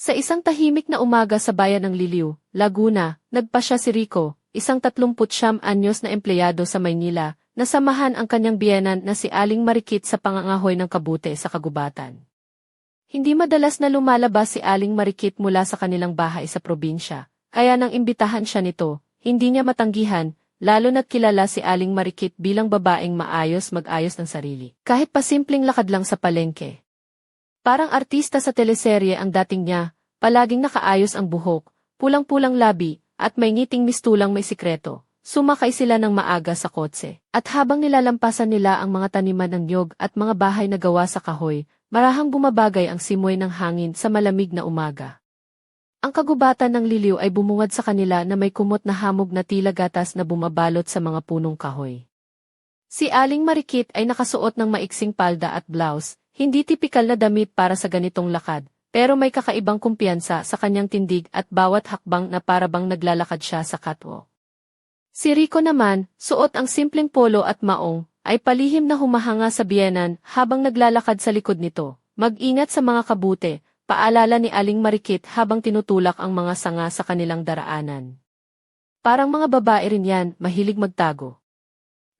Sa isang tahimik na umaga sa bayan ng Liliw, Laguna, nagpasya si Rico, isang 39 anyos na empleyado sa Maynila, na samahan ang kanyang biyenan na si Aling Marikit sa pangangahoy ng kabute sa kagubatan. Hindi madalas na lumalabas si Aling Marikit mula sa kanilang bahay sa probinsya, kaya nang imbitahan siya nito, hindi niya matanggihan, lalo na't kilala si Aling Marikit bilang babaeng maayos mag-ayos ng sarili. Kahit pa simpleng lakad lang sa palengke. Parang artista sa teleserye ang dating niya, palaging nakaayos ang buhok, pulang-pulang labi, at may ngiting mistulang may sikreto. Sumakay sila ng maaga sa kotse, at habang nilalampasan nila ang mga taniman ng nyog at mga bahay na gawa sa kahoy, marahang bumabagay ang simoy ng hangin sa malamig na umaga. Ang kagubatan ng liliw ay bumungad sa kanila na may kumot na hamog na tila gatas na bumabalot sa mga punong kahoy. Si Aling Marikit ay nakasuot ng maiksing palda at blouse, hindi tipikal na damit para sa ganitong lakad, pero may kakaibang kumpiyansa sa kanyang tindig at bawat hakbang na parabang naglalakad siya sa catwalk. Si Rico naman, suot ang simpleng polo at maong, ay palihim na humahanga sa biyenan habang naglalakad sa likod nito. Mag-ingat sa mga kabute, paalala ni Aling Marikit habang tinutulak ang mga sanga sa kanilang daraanan. Parang mga babae rin yan, mahilig magtago.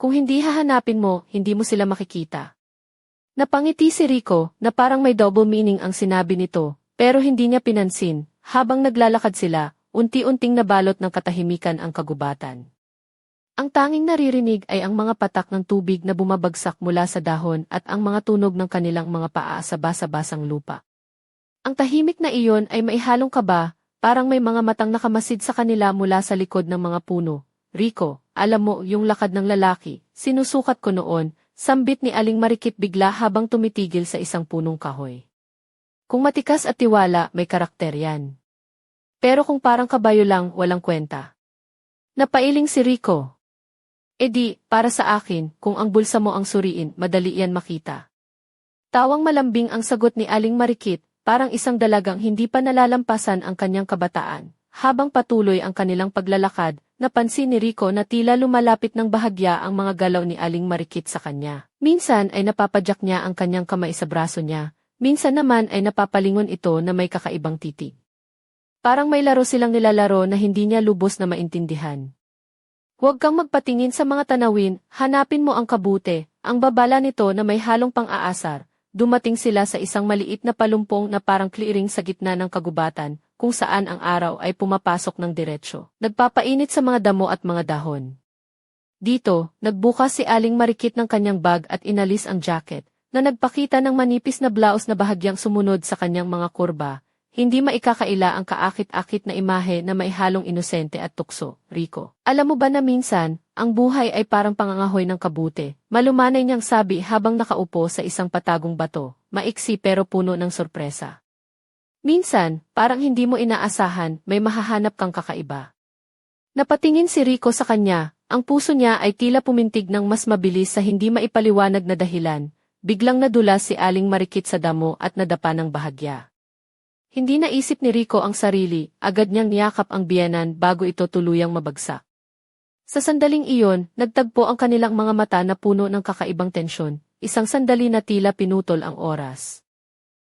Kung hindi hahanapin mo, hindi mo sila makikita. Napangiti si Rico na parang may double meaning ang sinabi nito, pero hindi niya pinansin. Habang naglalakad sila, unti-unting nabalot ng katahimikan ang kagubatan. Ang tanging naririnig ay ang mga patak ng tubig na bumabagsak mula sa dahon at ang mga tunog ng kanilang mga paa sa basa-basang lupa. Ang tahimik na iyon ay maihalong kaba, parang may mga matang nakamasid sa kanila mula sa likod ng mga puno. Rico, alam mo yung lakad ng lalaki, sinusukat ko noon, Sambit ni Aling Marikit bigla habang tumitigil sa isang punong kahoy. Kung matikas at tiwala, may karakter yan. Pero kung parang kabayo lang, walang kwenta. Napailing si Rico. E di, para sa akin, kung ang bulsa mo ang suriin, madali yan makita. Tawang malambing ang sagot ni Aling Marikit, parang isang dalagang hindi pa nalalampasan ang kanyang kabataan. Habang patuloy ang kanilang paglalakad, Napansin ni Rico na tila lumalapit ng bahagya ang mga galaw ni Aling Marikit sa kanya. Minsan ay napapadyak niya ang kanyang kamay sa braso niya, minsan naman ay napapalingon ito na may kakaibang titig. Parang may laro silang nilalaro na hindi niya lubos na maintindihan. Huwag kang magpatingin sa mga tanawin, hanapin mo ang kabute, ang babala nito na may halong pang-aasar. Dumating sila sa isang maliit na palumpong na parang clearing sa gitna ng kagubatan, kung saan ang araw ay pumapasok ng diretsyo. Nagpapainit sa mga damo at mga dahon. Dito, nagbukas si Aling Marikit ng kanyang bag at inalis ang jacket, na nagpakita ng manipis na blouse na bahagyang sumunod sa kanyang mga kurba, hindi maikakaila ang kaakit-akit na imahe na may halong inosente at tukso, Rico. Alam mo ba na minsan, ang buhay ay parang pangangahoy ng kabute, malumanay niyang sabi habang nakaupo sa isang patagong bato, maiksi pero puno ng sorpresa. Minsan, parang hindi mo inaasahan, may mahahanap kang kakaiba. Napatingin si Rico sa kanya, ang puso niya ay tila pumintig ng mas mabilis sa hindi maipaliwanag na dahilan, biglang nadulas si Aling Marikit sa damo at nadapa ng bahagya. Hindi naisip ni Rico ang sarili, agad niyang niyakap ang biyanan bago ito tuluyang mabagsak. Sa sandaling iyon, nagtagpo ang kanilang mga mata na puno ng kakaibang tensyon, isang sandali na tila pinutol ang oras.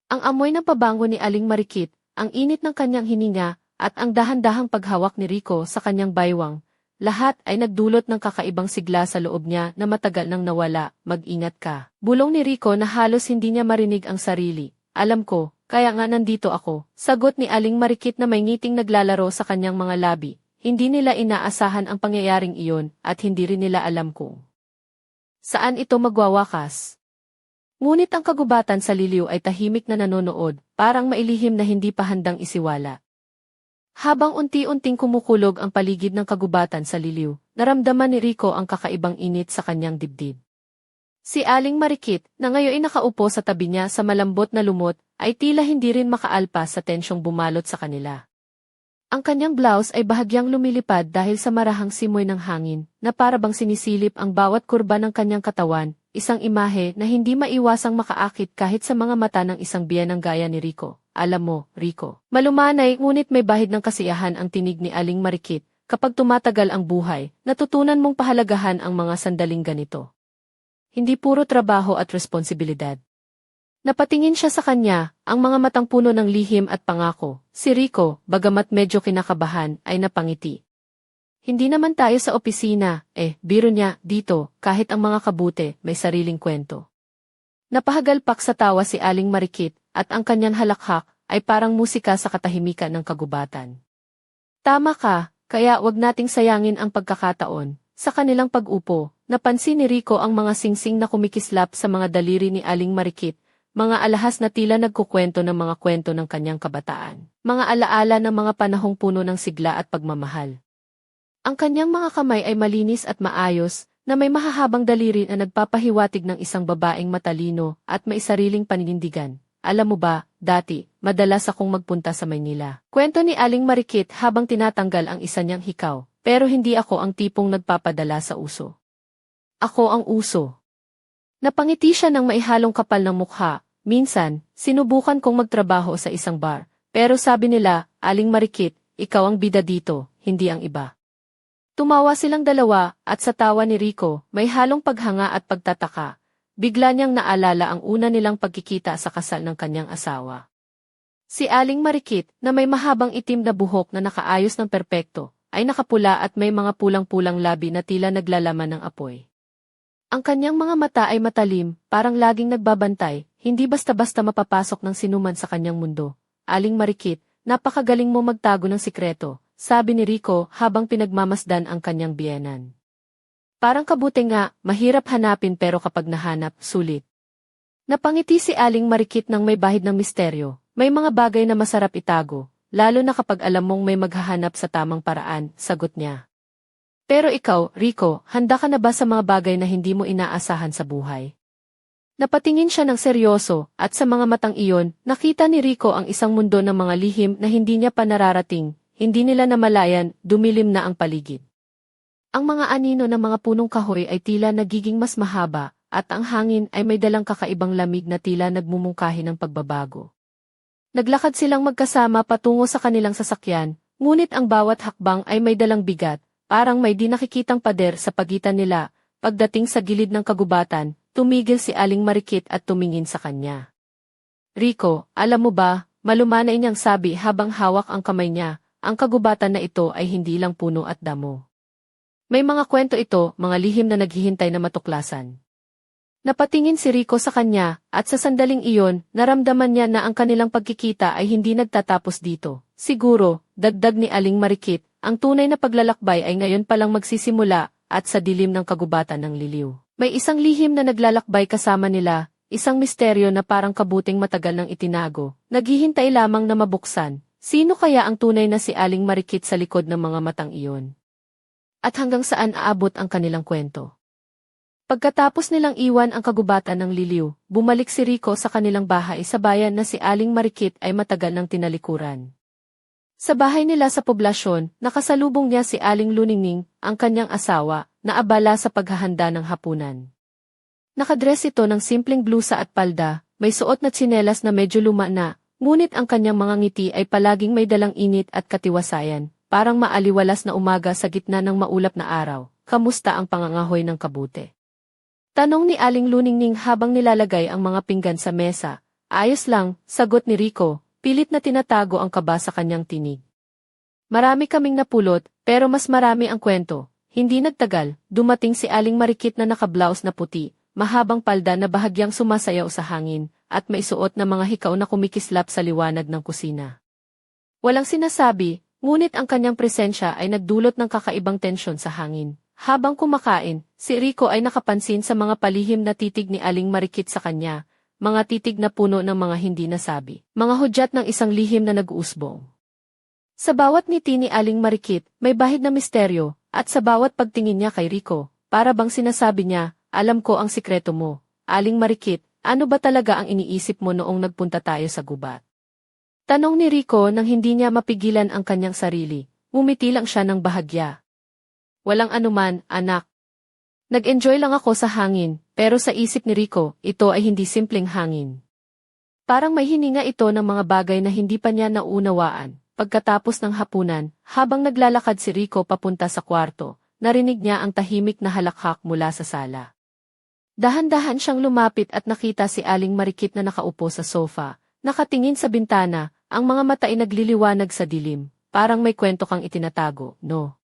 Ang amoy ng pabango ni Aling Marikit, ang init ng kanyang hininga, at ang dahan-dahang paghawak ni Rico sa kanyang baywang, lahat ay nagdulot ng kakaibang sigla sa loob niya na matagal nang nawala, mag-ingat ka. Bulong ni Rico na halos hindi niya marinig ang sarili. Alam ko, kaya nga nandito ako. Sagot ni Aling Marikit na may ngiting naglalaro sa kanyang mga labi. Hindi nila inaasahan ang pangyayaring iyon at hindi rin nila alam kung saan ito magwawakas. Ngunit ang kagubatan sa liliw ay tahimik na nanonood, parang mailihim na hindi pa handang isiwala. Habang unti-unting kumukulog ang paligid ng kagubatan sa liliw, naramdaman ni Rico ang kakaibang init sa kanyang dibdib. Si Aling Marikit, na ngayon nakaupo sa tabi niya sa malambot na lumot, ay tila hindi rin makaalpas sa tensyong bumalot sa kanila. Ang kanyang blouse ay bahagyang lumilipad dahil sa marahang simoy ng hangin, na parabang sinisilip ang bawat kurba ng kanyang katawan, isang imahe na hindi maiwasang makaakit kahit sa mga mata ng isang biyanang gaya ni Rico. Alam mo, Rico, malumanay ngunit may bahid ng kasiyahan ang tinig ni Aling Marikit, kapag tumatagal ang buhay, natutunan mong pahalagahan ang mga sandaling ganito. Hindi puro trabaho at responsibilidad. Napatingin siya sa kanya, ang mga matang puno ng lihim at pangako. Si Rico, bagamat medyo kinakabahan, ay napangiti. Hindi naman tayo sa opisina, eh, biro niya, dito, kahit ang mga kabute, may sariling kwento. Napahagalpak sa tawa si Aling Marikit, at ang kanyang halakhak, ay parang musika sa katahimikan ng kagubatan. Tama ka, kaya wag nating sayangin ang pagkakataon. Sa kanilang pag-upo, napansin ni Rico ang mga singsing na kumikislap sa mga daliri ni Aling Marikit, mga alahas na tila nagkukwento ng mga kwento ng kanyang kabataan, mga alaala ng mga panahong puno ng sigla at pagmamahal. Ang kanyang mga kamay ay malinis at maayos, na may mahahabang daliri na nagpapahiwatig ng isang babaeng matalino at may sariling paninindigan. Alam mo ba, dati, madalas akong magpunta sa Maynila. Kwento ni Aling Marikit habang tinatanggal ang isa niyang hikaw, pero hindi ako ang tipong nagpapadala sa uso. Ako ang uso. Napangiti siya ng maihalong kapal ng mukha. Minsan, sinubukan kong magtrabaho sa isang bar, pero sabi nila, Aling Marikit, ikaw ang bida dito, hindi ang iba. Tumawa silang dalawa, at sa tawa ni Rico, may halong paghanga at pagtataka. Bigla niyang naalala ang una nilang pagkikita sa kasal ng kanyang asawa. Si Aling Marikit, na may mahabang itim na buhok na nakaayos ng perpekto, ay nakapula at may mga pulang-pulang labi na tila naglalaman ng apoy. Ang kanyang mga mata ay matalim, parang laging nagbabantay, hindi basta-basta mapapasok ng sinuman sa kanyang mundo. Aling Marikit, napakagaling mo magtago ng sikreto, sabi ni Rico habang pinagmamasdan ang kanyang biyenan. Parang kabuti nga, mahirap hanapin pero kapag nahanap, sulit. Napangiti si Aling Marikit ng may bahid ng misteryo, may mga bagay na masarap itago, lalo na kapag alam mong may maghahanap sa tamang paraan, sagot niya. Pero ikaw, Rico, handa ka na ba sa mga bagay na hindi mo inaasahan sa buhay? Napatingin siya ng seryoso, at sa mga matang iyon, nakita ni Rico ang isang mundo ng mga lihim na hindi niya pa nararating, hindi nila namalayan, dumilim na ang paligid. Ang mga anino ng mga punong kahoy ay tila nagiging mas mahaba, at ang hangin ay may dalang kakaibang lamig na tila nagmumungkahi ng pagbabago. Naglakad silang magkasama patungo sa kanilang sasakyan, ngunit ang bawat hakbang ay may dalang bigat, Parang may di nakikitang pader sa pagitan nila, pagdating sa gilid ng kagubatan, tumigil si Aling Marikit at tumingin sa kanya. Rico, alam mo ba, malumanay niyang sabi habang hawak ang kamay niya, ang kagubatan na ito ay hindi lang puno at damo. May mga kwento ito, mga lihim na naghihintay na matuklasan. Napatingin si Rico sa kanya, at sa sandaling iyon, naramdaman niya na ang kanilang pagkikita ay hindi nagtatapos dito. Siguro, dagdag ni Aling Marikit, ang tunay na paglalakbay ay ngayon palang magsisimula at sa dilim ng kagubatan ng liliw. May isang lihim na naglalakbay kasama nila, isang misteryo na parang kabuting matagal ng itinago, naghihintay lamang na mabuksan. Sino kaya ang tunay na si Aling Marikit sa likod ng mga matang iyon? At hanggang saan aabot ang kanilang kwento? Pagkatapos nilang iwan ang kagubatan ng liliw, bumalik si Rico sa kanilang bahay sa bayan na si Aling Marikit ay matagal ng tinalikuran. Sa bahay nila sa poblasyon, nakasalubong niya si Aling Luningning, ang kanyang asawa, na abala sa paghahanda ng hapunan. Nakadress ito ng simpleng blusa at palda, may suot na tsinelas na medyo luma na, ngunit ang kanyang mga ngiti ay palaging may dalang init at katiwasayan, parang maaliwalas na umaga sa gitna ng maulap na araw. Kamusta ang pangangahoy ng kabute? Tanong ni Aling Luningning habang nilalagay ang mga pinggan sa mesa. Ayos lang, sagot ni Rico, Pilit na tinatago ang kaba sa kanyang tinig. Marami kaming napulot, pero mas marami ang kwento. Hindi nagtagal, dumating si Aling Marikit na nakablaus na puti, mahabang palda na bahagyang sumasayaw sa hangin, at may na mga hikaw na kumikislap sa liwanag ng kusina. Walang sinasabi, ngunit ang kanyang presensya ay nagdulot ng kakaibang tensyon sa hangin. Habang kumakain, si Rico ay nakapansin sa mga palihim na titig ni Aling Marikit sa kanya, mga titig na puno ng mga hindi nasabi, mga hudyat ng isang lihim na nag-uusbong. Sa bawat ngiti ni Aling Marikit, may bahid na misteryo, at sa bawat pagtingin niya kay Rico, para bang sinasabi niya, alam ko ang sikreto mo. Aling Marikit, ano ba talaga ang iniisip mo noong nagpunta tayo sa gubat? Tanong ni Rico nang hindi niya mapigilan ang kanyang sarili, umiti lang siya ng bahagya. Walang anuman, anak, Nag-enjoy lang ako sa hangin, pero sa isip ni Rico, ito ay hindi simpleng hangin. Parang may hininga ito ng mga bagay na hindi pa niya naunawaan. Pagkatapos ng hapunan, habang naglalakad si Rico papunta sa kwarto, narinig niya ang tahimik na halakhak mula sa sala. Dahan-dahan siyang lumapit at nakita si Aling Marikit na nakaupo sa sofa, nakatingin sa bintana, ang mga mata ay nagliliwanag sa dilim, parang may kwento kang itinatago, no?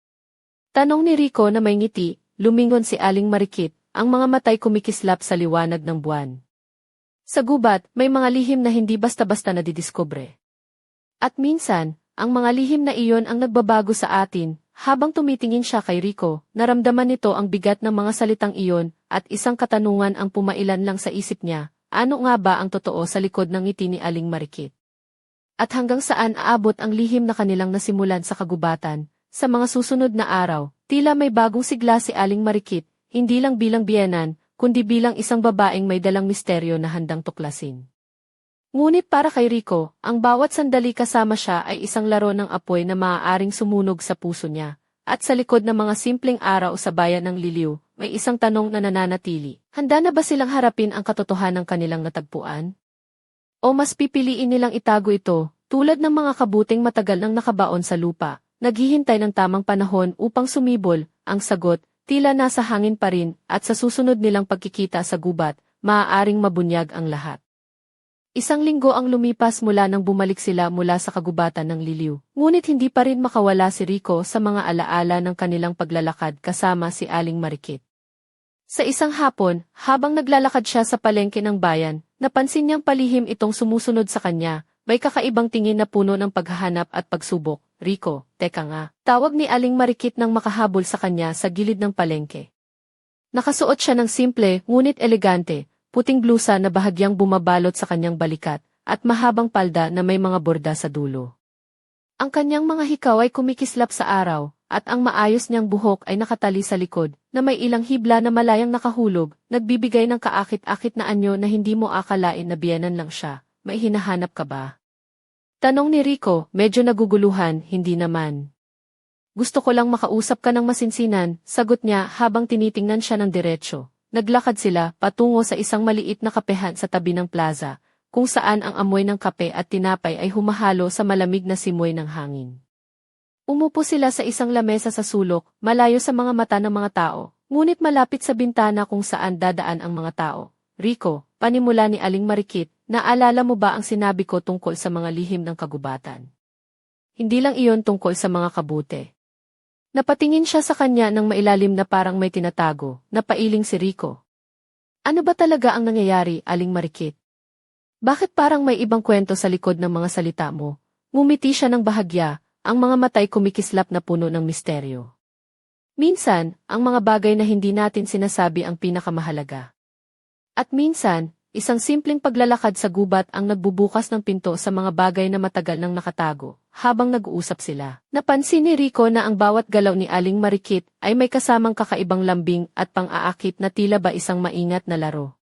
Tanong ni Rico na may ngiti, lumingon si Aling Marikit, ang mga matay kumikislap sa liwanag ng buwan. Sa gubat, may mga lihim na hindi basta-basta nadidiskubre. At minsan, ang mga lihim na iyon ang nagbabago sa atin, habang tumitingin siya kay Rico, naramdaman nito ang bigat ng mga salitang iyon, at isang katanungan ang pumailan lang sa isip niya, ano nga ba ang totoo sa likod ng ngiti ni Aling Marikit? At hanggang saan aabot ang lihim na kanilang nasimulan sa kagubatan, sa mga susunod na araw, tila may bagong sigla si Aling Marikit, hindi lang bilang biyanan, kundi bilang isang babaeng may dalang misteryo na handang tuklasin. Ngunit para kay Rico, ang bawat sandali kasama siya ay isang laro ng apoy na maaaring sumunog sa puso niya. At sa likod ng mga simpleng araw sa bayan ng Liliw, may isang tanong na nananatili. Handa na ba silang harapin ang katotohanan ng kanilang natagpuan? O mas pipiliin nilang itago ito, tulad ng mga kabuting matagal nang nakabaon sa lupa, naghihintay ng tamang panahon upang sumibol, ang sagot, tila nasa hangin pa rin, at sa susunod nilang pagkikita sa gubat, maaaring mabunyag ang lahat. Isang linggo ang lumipas mula nang bumalik sila mula sa kagubatan ng liliw. Ngunit hindi pa rin makawala si Rico sa mga alaala ng kanilang paglalakad kasama si Aling Marikit. Sa isang hapon, habang naglalakad siya sa palengke ng bayan, napansin niyang palihim itong sumusunod sa kanya, may kakaibang tingin na puno ng paghahanap at pagsubok. Rico, teka nga, tawag ni Aling Marikit nang makahabol sa kanya sa gilid ng palengke. Nakasuot siya ng simple, ngunit elegante, puting blusa na bahagyang bumabalot sa kanyang balikat, at mahabang palda na may mga borda sa dulo. Ang kanyang mga hikaw ay kumikislap sa araw, at ang maayos niyang buhok ay nakatali sa likod, na may ilang hibla na malayang nakahulog, nagbibigay ng kaakit-akit na anyo na hindi mo akalain na biyanan lang siya. May hinahanap ka ba? Tanong ni Rico, medyo naguguluhan, hindi naman. Gusto ko lang makausap ka ng masinsinan, sagot niya habang tinitingnan siya ng diretsyo. Naglakad sila patungo sa isang maliit na kapehan sa tabi ng plaza, kung saan ang amoy ng kape at tinapay ay humahalo sa malamig na simoy ng hangin. Umupo sila sa isang lamesa sa sulok, malayo sa mga mata ng mga tao, ngunit malapit sa bintana kung saan dadaan ang mga tao. Rico, panimula ni Aling Marikit, naalala mo ba ang sinabi ko tungkol sa mga lihim ng kagubatan? Hindi lang iyon tungkol sa mga kabute. Napatingin siya sa kanya ng mailalim na parang may tinatago, napailing si Rico. Ano ba talaga ang nangyayari, Aling Marikit? Bakit parang may ibang kwento sa likod ng mga salita mo? Ngumiti siya ng bahagya, ang mga matay kumikislap na puno ng misteryo. Minsan, ang mga bagay na hindi natin sinasabi ang pinakamahalaga. At minsan, Isang simpleng paglalakad sa gubat ang nagbubukas ng pinto sa mga bagay na matagal nang nakatago, habang nag-uusap sila. Napansin ni Rico na ang bawat galaw ni Aling Marikit ay may kasamang kakaibang lambing at pang-aakit na tila ba isang maingat na laro.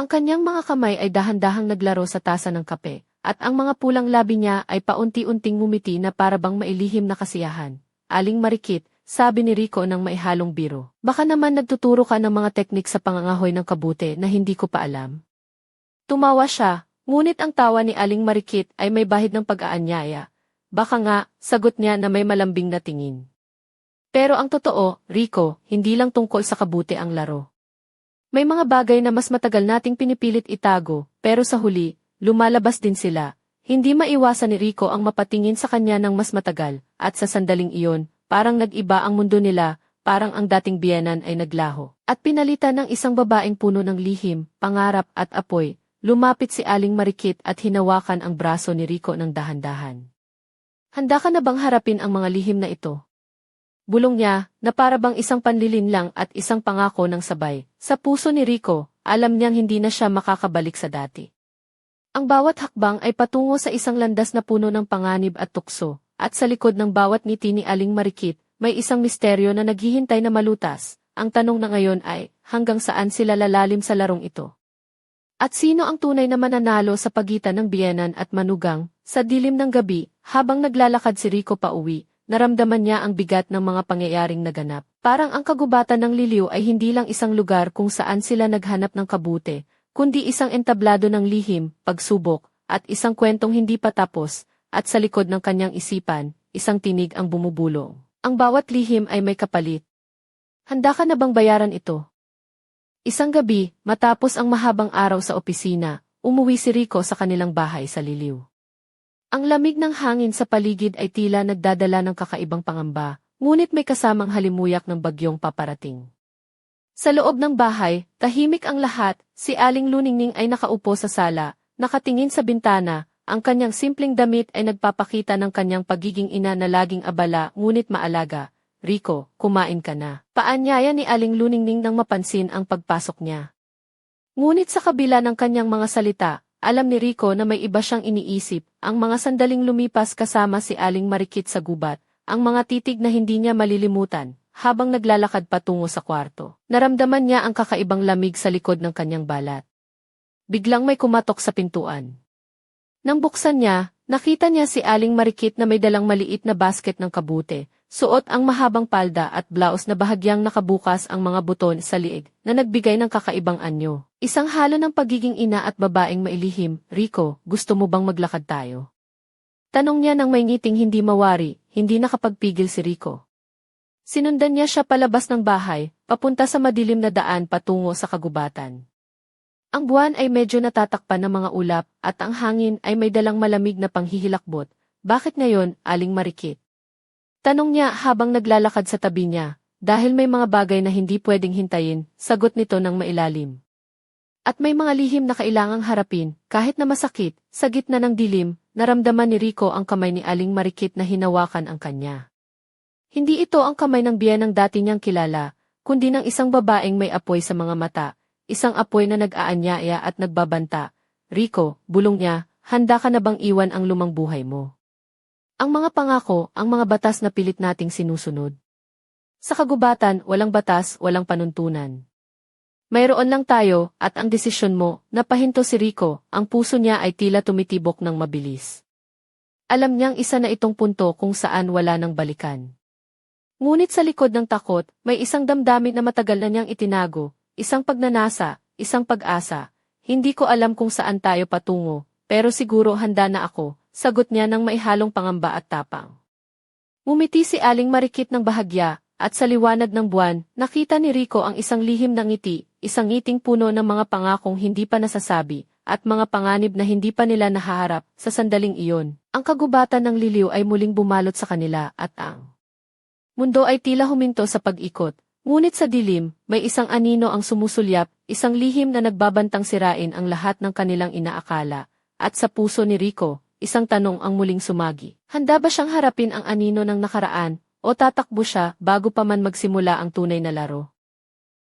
Ang kanyang mga kamay ay dahan-dahang naglaro sa tasa ng kape, at ang mga pulang labi niya ay paunti-unting ngumiti na parabang mailihim na kasiyahan. Aling Marikit, sabi ni Rico ng maihalong biro. Baka naman nagtuturo ka ng mga teknik sa pangangahoy ng kabute na hindi ko pa alam. Tumawa siya, ngunit ang tawa ni Aling Marikit ay may bahid ng pag-aanyaya. Baka nga, sagot niya na may malambing na tingin. Pero ang totoo, Rico, hindi lang tungkol sa kabute ang laro. May mga bagay na mas matagal nating pinipilit itago, pero sa huli, lumalabas din sila. Hindi maiwasan ni Rico ang mapatingin sa kanya ng mas matagal, at sa sandaling iyon, Parang nag-iba ang mundo nila, parang ang dating biyanan ay naglaho. At pinalitan ng isang babaeng puno ng lihim, pangarap at apoy, lumapit si Aling Marikit at hinawakan ang braso ni Rico ng dahan-dahan. Handa ka na bang harapin ang mga lihim na ito? Bulong niya, na para bang isang panlilin lang at isang pangako ng sabay. Sa puso ni Rico, alam niyang hindi na siya makakabalik sa dati. Ang bawat hakbang ay patungo sa isang landas na puno ng panganib at tukso, at sa likod ng bawat ngiti ni Aling Marikit, may isang misteryo na naghihintay na malutas. Ang tanong na ngayon ay, hanggang saan sila lalalim sa larong ito? At sino ang tunay na mananalo sa pagitan ng biyenan at manugang? Sa dilim ng gabi, habang naglalakad si Rico pa uwi, naramdaman niya ang bigat ng mga pangyayaring naganap. Parang ang kagubatan ng liliw ay hindi lang isang lugar kung saan sila naghanap ng kabute, kundi isang entablado ng lihim, pagsubok, at isang kwentong hindi pa tapos, at sa likod ng kanyang isipan, isang tinig ang bumubulong. Ang bawat lihim ay may kapalit. Handa ka na bang bayaran ito? Isang gabi, matapos ang mahabang araw sa opisina, umuwi si Rico sa kanilang bahay sa Liliw. Ang lamig ng hangin sa paligid ay tila nagdadala ng kakaibang pangamba, ngunit may kasamang halimuyak ng bagyong paparating. Sa loob ng bahay, tahimik ang lahat, si Aling Luningning ay nakaupo sa sala, nakatingin sa bintana, ang kanyang simpleng damit ay nagpapakita ng kanyang pagiging ina na laging abala ngunit maalaga. Rico, kumain ka na. Paanyaya ni Aling Luningning nang mapansin ang pagpasok niya. Ngunit sa kabila ng kanyang mga salita, alam ni Rico na may iba siyang iniisip, ang mga sandaling lumipas kasama si Aling Marikit sa gubat, ang mga titig na hindi niya malilimutan, habang naglalakad patungo sa kwarto. Naramdaman niya ang kakaibang lamig sa likod ng kanyang balat. Biglang may kumatok sa pintuan. Nang buksan niya, nakita niya si Aling Marikit na may dalang maliit na basket ng kabute, suot ang mahabang palda at blouse na bahagyang nakabukas ang mga buton sa liig na nagbigay ng kakaibang anyo. Isang halo ng pagiging ina at babaeng mailihim, Rico, gusto mo bang maglakad tayo? Tanong niya nang may ngiting hindi mawari, hindi nakapagpigil si Rico. Sinundan niya siya palabas ng bahay, papunta sa madilim na daan patungo sa kagubatan. Ang buwan ay medyo natatakpan ng mga ulap at ang hangin ay may dalang malamig na panghihilakbot. Bakit ngayon, aling marikit? Tanong niya habang naglalakad sa tabi niya, dahil may mga bagay na hindi pwedeng hintayin, sagot nito ng mailalim. At may mga lihim na kailangang harapin, kahit na masakit, sa gitna ng dilim, naramdaman ni Rico ang kamay ni Aling Marikit na hinawakan ang kanya. Hindi ito ang kamay ng biyanang dati niyang kilala, kundi ng isang babaeng may apoy sa mga mata, isang apoy na nag-aanyaya at nagbabanta. Rico, bulong niya, handa ka na bang iwan ang lumang buhay mo? Ang mga pangako, ang mga batas na pilit nating sinusunod. Sa kagubatan, walang batas, walang panuntunan. Mayroon lang tayo, at ang desisyon mo, napahinto si Rico, ang puso niya ay tila tumitibok ng mabilis. Alam niyang isa na itong punto kung saan wala nang balikan. Ngunit sa likod ng takot, may isang damdamin na matagal na niyang itinago, isang pagnanasa, isang pag-asa. Hindi ko alam kung saan tayo patungo, pero siguro handa na ako, sagot niya ng maihalong pangamba at tapang. Ngumiti si Aling Marikit ng bahagya, at sa liwanag ng buwan, nakita ni Rico ang isang lihim na ngiti, isang ngiting puno ng mga pangakong hindi pa nasasabi, at mga panganib na hindi pa nila nahaharap sa sandaling iyon. Ang kagubatan ng liliw ay muling bumalot sa kanila at ang mundo ay tila huminto sa pag-ikot. Ngunit sa dilim, may isang anino ang sumusulyap, isang lihim na nagbabantang sirain ang lahat ng kanilang inaakala. At sa puso ni Rico, isang tanong ang muling sumagi. Handa ba siyang harapin ang anino ng nakaraan, o tatakbo siya bago pa man magsimula ang tunay na laro?